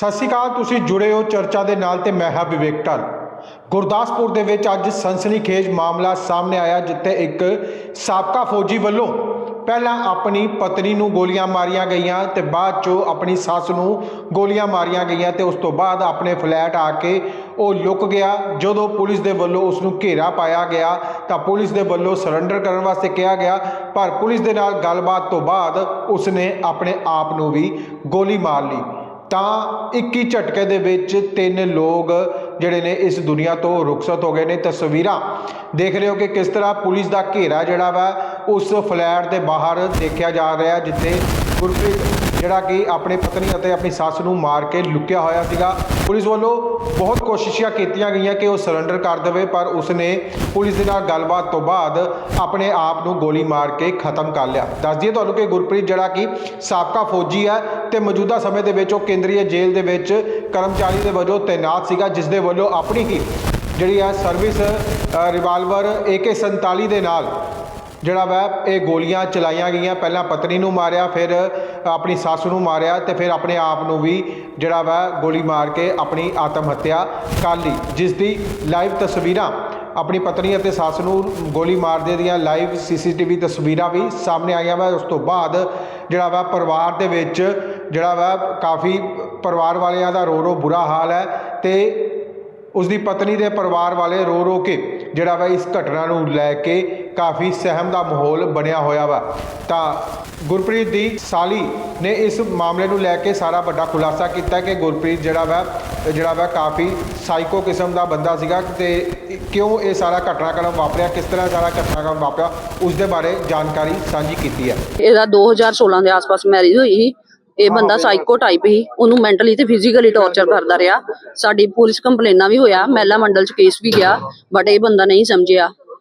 ਸਤਿ ਸ਼੍ਰੀ ਅਕਾਲ, ਤੁਸੀਂ ਜੁੜੇ ਹੋ ਚਰਚਾ ਦੇ ਨਾਲ ਤੇ ਮੈਂ ਹਾਂ ਵਿਵੇਕ ਢੱਲ। ਗੁਰਦਾਸਪੁਰ ਦੇ ਵਿੱਚ ਅੱਜ ਸਨਸਨੀਖੇਜ ਮਾਮਲਾ ਸਾਹਮਣੇ ਆਇਆ, ਜਿੱਥੇ ਇੱਕ ਸਾਬਕਾ ਫੌਜੀ ਵੱਲੋਂ ਪਹਿਲਾਂ ਆਪਣੀ ਪਤਨੀ ਨੂੰ ਗੋਲੀਆਂ ਮਾਰੀਆਂ ਗਈਆਂ ਤੇ ਬਾਅਦ ਚੋਂ ਆਪਣੀ ਸੱਸ ਨੂੰ ਗੋਲੀਆਂ ਮਾਰੀਆਂ ਗਈਆਂ ਤੇ ਉਸ ਤੋਂ ਬਾਅਦ ਆਪਣੇ ਫਲੈਟ ਆ ਕੇ ਉਹ ਲੁਕ ਗਿਆ। ਜਦੋਂ ਪੁਲਿਸ ਦੇ ਵੱਲੋਂ ਉਸ ਨੂੰ ਘੇਰਾ ਪਾਇਆ ਗਿਆ, ਤਾਂ ਪੁਲਿਸ ਦੇ ਵੱਲੋਂ ਸਰੈਂਡਰ ਕਰਨ ਵਾਸਤੇ ਕਿਹਾ ਗਿਆ, ਪਰ ਪੁਲਿਸ ਦੇ ਨਾਲ ਗੱਲਬਾਤ ਤੋਂ ਬਾਅਦ ਉਸ ਨੇ ਆਪਣੇ ਆਪ ਨੂੰ ਵੀ ਗੋਲੀ ਮਾਰ ਲਈ। ਤਾਂ ਇੱਕ ਹੀ ਝਟਕੇ ਦੇ ਵਿੱਚ ਤਿੰਨ ਲੋਕ ਜਿਹੜੇ ਨੇ ਇਸ ਦੁਨੀਆ ਤੋਂ ਰੁਖਸਤ ਹੋ ਗਏ ਨੇ ਤਸਵੀਰਾਂ। ਦੇਖ ਰਹੇ ਹੋ ਕਿ ਕਿਸ ਤਰ੍ਹਾਂ ਪੁਲਿਸ ਦਾ ਘੇਰਾ ਜਿਹੜਾ ਵਾ ਉਸ ਫਲੈਟ ਦੇ ਬਾਹਰ ਦੇਖਿਆ ਜਾ ਰਿਹਾ ਜਿੱਥੇ ਗੁਰਪ੍ਰੀਤ ਜਿਹੜਾ ਕਿ ਆਪਣੀ ਪਤਨੀ ਅਤੇ ਆਪਣੀ ਸੱਸ ਨੂੰ ਮਾਰ ਕੇ ਲੁਕਿਆ ਹੋਇਆ ਸੀਗਾ। ਪੁਲਿਸ ਵੱਲੋਂ ਬਹੁਤ ਕੋਸ਼ਿਸ਼ਾਂ ਕੀਤੀਆਂ ਗਈਆਂ ਕਿ ਉਹ ਸਰੈਂਡਰ ਕਰ ਦੇਵੇ ਪਰ ਉਸਨੇ ਪੁਲਿਸ ਦੇ ਨਾਲ ਗੱਲਬਾਤ ਤੋਂ ਬਾਅਦ ਆਪਣੇ ਆਪ ਨੂੰ ਗੋਲੀ ਮਾਰ ਕੇ ਖਤਮ ਕਰ ਲਿਆ। ਦੱਸ ਦਈਏ ਤੁਹਾਨੂੰ ਕਿ ਗੁਰਪ੍ਰੀਤ ਜਿਹੜਾ ਕਿ ਸਾਬਕਾ ਫੌਜੀ ਹੈ ਤੇ ਮੌਜੂਦਾ ਸਮੇਂ ਦੇ ਵਿੱਚ ਉਹ ਕੇਂਦਰੀ ਜੇਲ੍ਹ ਦੇ ਵਿੱਚ ਕਰਮਚਾਰੀ ਦੇ ਵਜੋਂ ਤਾਇਨਾਤ ਸੀਗਾ ਜਿਸ ਦੇ ਵੱਲੋਂ ਆਪਣੀ ਹੀ ਜਿਹੜੀ ਹੈ ਸਰਵਿਸ ਅ, ਰਿਵਾਲਵਰ AK47 ਦੇ ਨਾਲ ਜਿਹੜਾ ਵਾ, ਇਹ ਗੋਲੀਆਂ ਚਲਾਈਆਂ ਗਈਆਂ। ਪਹਿਲਾਂ ਪਤਨੀ ਨੂੰ ਮਾਰਿਆ, ਫਿਰ ਆਪਣੀ ਸੱਸ ਨੂੰ ਮਾਰਿਆ ਤੇ ਫਿਰ ਆਪਣੇ ਆਪ ਨੂੰ ਵੀ ਜਿਹੜਾ ਵਾ, ਗੋਲੀ ਮਾਰ ਕੇ ਆਪਣੀ ਆਤਮ ਹੱਤਿਆ ਕਰ ਲਈ। ਜਿਸ ਦੀ ਲਾਈਵ ਤਸਵੀਰਾਂ ਆਪਣੀ ਪਤਨੀ ਅਤੇ ਸੱਸ ਨੂੰ ਗੋਲੀ ਮਾਰਦੇ ਦੀਆਂ ਲਾਈਵ ਸੀਸੀਟੀਵੀ ਤਸਵੀਰਾਂ ਵੀ ਸਾਹਮਣੇ ਆਈਆਂ ਵਾ। ਉਸ ਤੋਂ ਬਾਅਦ ਜਿਹੜਾ ਵਾ, ਪਰਿਵਾਰ ਦੇ ਵਿੱਚ ਜਿਹੜਾ ਵਾ, ਕਾਫੀ ਪਰਿਵਾਰ ਵਾਲਿਆਂ ਦਾ ਰੋ ਰੋ ਬੁਰਾ ਹਾਲ ਹੈ ਤੇ ਉਸ ਦੀ ਪਤਨੀ ਦੇ ਪਰਿਵਾਰ ਵਾਲੇ ਰੋ ਰੋ ਕੇ ਜਿਹੜਾ ਵਾ, ਇਸ ਘਟਨਾ ਨੂੰ ਲੈ ਕੇ ਕਾਫੀ ਸਹਿਮ ਦਾ ਮਾਹੌਲ ਬਣਿਆ ਹੋਇਆ ਵਾ। ਤਾਂ ਗੁਰਪ੍ਰੀਤ ਦੀ ਸਾਲੀ ਨੇ ਇਸ ਮਾਮਲੇ ਨੂੰ ਲੈ ਕੇ ਸਾਰਾ ਵੱਡਾ ਖੁਲਾਸਾ ਕੀਤਾ ਕਿ ਗੁਰਪ੍ਰੀਤ ਜਿਹੜਾ ਵਾ ਜਿਹੜਾ ਵਾ ਕਾਫੀ ਸਾਈਕੋ ਕਿਸਮ ਦਾ ਬੰਦਾ ਸੀਗਾ ਤੇ ਕਿਉਂ ਇਹ ਸਾਰਾ ਘਟਨਾਕ੍ਰਮ ਵਾਪਰਿਆ ਕਿਸ ਤਰ੍ਹਾਂ ਸਾਰਾ ਘਟਨਾਕ੍ਰਮ ਵਾਪਰਿਆ ਉਸ ਦੇ ਬਾਰੇ ਜਾਣਕਾਰੀ ਸਾਂਝੀ ਕੀਤੀ ਹੈ। ਇਹਦਾ 2016 ਦੇ ਆਸ-ਪਾਸ ਮੈਰਿਜ ਹੋਈ ਸੀ। ਇਹ ਬੰਦਾ ਸਾਈਕੋ ਟਾਈਪ ਹੀ ਉਹਨੂੰ ਮੈਂਟਲੀ ਤੇ ਫਿਜ਼ੀਕਲੀ ਟੌਰਚਰ ਕਰਦਾ ਰਿਹਾ। ਸਾਡੀ ਪੁਲਿਸ ਕੰਪਲੇਨਾਂ ਵੀ ਹੋਇਆ। ਮਹਿਲਾ ਮੰਡਲ ਚ ਕੇਸ ਵੀ ਗਿਆ ਬਟ ਇਹ ਬੰਦਾ ਨਹੀਂ ਸਮਝਿਆ।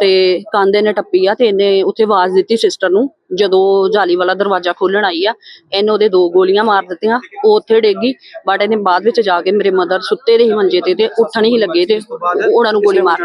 ਤੇ ਕਾਂਦੇ ਨੇ ਟੱਪੀ ਆ ਤੇ ਇਹਨੇ ਉੱਥੇ ਆਵਾਜ਼ ਦਿੱਤੀ ਸਿਸਟਰ ਨੂੰ ਜਦੋਂ ਜਾਲੀ ਵਾਲਾ ਦਰਵਾਜ਼ਾ ਖੋਲਣ ਆਈ ਆ ਇਹਨੇ ਉਹਦੇ ਦੋ ਗੋਲੀਆਂ ਮਾਰ ਦਿੱਤੀਆਂ ਉਹ ਉੱਥੇ ਡੇਗੀ ਬਟ ਇਹਨੇ ਬਾਅਦ ਵਿੱਚ ਜਾ ਕੇ ਮੇਰੇ ਮਦਰ ਸੁੱਤੇ ਦੇ ਹੀ ਮੰਜੇ ਤੇ ਤੇ ਉੱਠਣ ਹੀ ਲੱਗੇ ਤੇ ਉਹਨਾਂ ਨੂੰ ਗੋਲੀ ਮਾਰ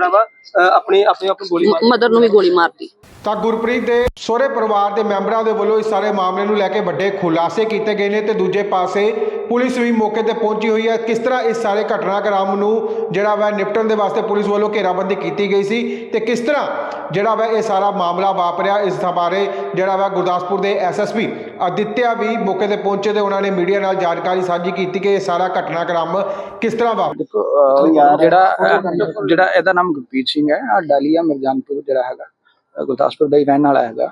ਆਪਣੇ ਆਪਣੇ ਆਪ ਨੂੰ ਗੋਲੀ ਮਾਰ ਮਦਰ ਨੂੰ ਵੀ ਗੋਲੀ ਮਾਰਤੀ। ਤਾਂ ਗੁਰਪ੍ਰੀਤ ਦੇ ਸਹੁਰੇ ਪਰਿਵਾਰ ਦੇ ਮੈਂਬਰਾਂ ਦੇ ਵੱਲੋਂ ਇਸ ਸਾਰੇ ਮਾਮਲੇ ਨੂੰ ਲੈ ਕੇ ਵੱਡੇ ਖੁਲਾਸੇ ਕੀਤੇ ਗਏ ਨੇ ਤੇ ਦੂਜੇ ਪਾਸੇ ਪੁਲਿਸ ਵੀ ਮੌਕੇ ਤੇ ਪਹੁੰਚੀ ਹੋਈ ਹੈ। ਕਿਸ ਤਰ੍ਹਾਂ ਇਸ ਸਾਰੇ ਘਟਨਾਕ੍ਰਮ ਨੂੰ ਜਿਹੜਾ ਵਾ ਨਿਪਟਣ ਦੇ ਵਾਸਤੇ ਪੁਲਿਸ ਵੱਲੋਂ ਘੇਰਾਬੰਦੀ ਕੀਤੀ ਗਈ ਸੀ ਤੇ ਕਿਸ ਤਰ੍ਹਾਂ ਜਿਹੜਾ ਵਾ ਇਹ ਸਾਰਾ ਮਾਮਲਾ ਵਾਪਰਿਆ ਇਸ ਦਾ ਬਾਰੇ ਜਿਹੜਾ ਵਾ ਗੁਰਦਾਸਪੁਰ ਦੇ ਐਸਐਸਪੀ ਅਦਿੱਤਿਆ ਵੀ ਮੌਕੇ ਤੇ ਪਹੁੰਚੇ ਤੇ ਉਹਨਾਂ ਨੇ ਮੀਡੀਆ ਨਾਲ ਜਾਣਕਾਰੀ ਸਾਂਝੀ ਕੀਤੀ ਕਿ ਇਹ ਸਾਰਾ ਘਟਨਾਕ੍ਰਮ ਕਿਸ ਤਰ੍ਹਾਂ ਵਾਪਰਿਆ ਜਿਹੜਾ ਜਿਹੜਾ ਇਹਦਾ ਨਾਮ ਗੁਰਪ੍ਰੀਤ ਸਿੰਘ ਹੈ ਆ ਡਾਲੀਆ ਮਿਰਜ਼ਾਨਪੁਰ ਜਿਹੜਾ ਹੈਗਾ ਗੁਰਦਾਸਪੁਰ ਦਾ ਹੀ ਰਹਿਣ ਵਾਲਾ ਹੈਗਾ।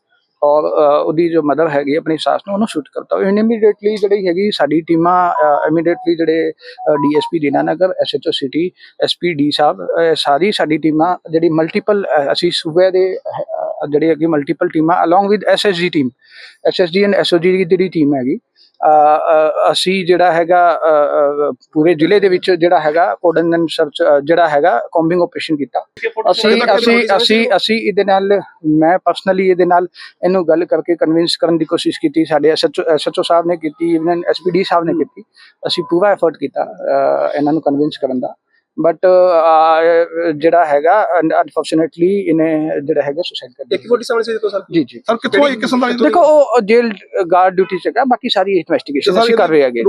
ਔਰ ਉਹਦੀ ਜੋ ਮਦਰ ਹੈਗੀ ਆਪਣੀ ਸਾਸ ਨੂੰ ਉਹਨੂੰ ਸ਼ੂਟ ਕਰਤਾ। ਉਹ ਇਮੀਡੀਏਟਲੀ ਜਿਹੜੀ ਹੈਗੀ ਸਾਡੀ ਟੀਮਾਂ ਇਮੀਡੀਏਟਲੀ ਜਿਹੜੇ DSP Dinanagar SHO city SP D sahib ਸਾਰੀ ਸਾਡੀ ਟੀਮਾਂ ਜਿਹੜੀ ਮਲਟੀਪਲ ਅਸੀਂ ਸੂਬੇ ਦੇ ਅਹ, ਜਿਹੜੀ ਹੈਗੀ ਮਲਟੀਪਲ ਟੀਮਾਂ along with SSG team SSG and SOG ਦੀ ਜਿਹੜੀ ਟੀਮ ਹੈਗੀ ਅਸੀਂ ਜਿਹੜਾ ਹੈਗਾ ਪੂਰੇ ਜ਼ਿਲ੍ਹੇ ਦੇ ਵਿੱਚ ਜਿਹੜਾ ਹੈਗਾ ਕੋਡਨ ਸਰਚ ਜਿਹੜਾ ਹੈਗਾ ਕੌਂਬਿੰਗ ਆਪਰੇਸ਼ਨ ਕੀਤਾ। ਅਸੀਂ ਅਸੀਂ ਅਸੀਂ ਅਸੀਂ ਇਹਦੇ ਨਾਲ ਮੈਂ ਪਰਸਨਲੀ ਇਹਦੇ ਨਾਲ ਇਹਨੂੰ ਗੱਲ ਕਰਕੇ ਕਨਵਿੰਸ ਕਰਨ ਦੀ ਕੋਸ਼ਿਸ਼ ਕੀਤੀ ਸਾਡੇ ਐਸਐਚਓ ਐਸਐਚਓ ਸਾਹਿਬ ਨੇ ਕੀਤੀ ਇਵਨ ਐਸਪੀਡੀ ਸਾਹਿਬ ਨੇ ਕੀਤੀ। ਅਸੀਂ ਪੂਰਾ ਐਫਰਟ ਕੀਤਾ ਇਹਨਾਂ ਨੂੰ ਕਨਵਿੰਸ ਕਰਨ ਦਾ। ਬਟ ਜਿਹੜਾ ਹੈਗਾ ਅਨਫੋਰਚੂਨੇਟਲੀ ਇਹਨੇ ਜਿਹੜਾ ਹੈਗਾ ਸੁਸਾਈਡ ਕਰ ਇੱਕ ਫੋਟੀ ਸਾਹਮਣੇ ਸੀ ਦੇਖੋ ਸਰ ਜੀ ਜੀ। ਸਰ ਕਿੱਥੋਂ ਇਹ ਕਿਸਮ ਦਾ ਦੇਖੋ ਉਹ ਜੇਲ ਗਾਰਡ ਡਿਊਟੀ ਚ ਹੈਗਾ ਬਾਕੀ ਸਾਰੀ ਇਨਵੈਸਟੀਗੇਸ਼ਨ ਅਸੀਂ ਕਰ ਰਹੇ ਹੈਗੇ।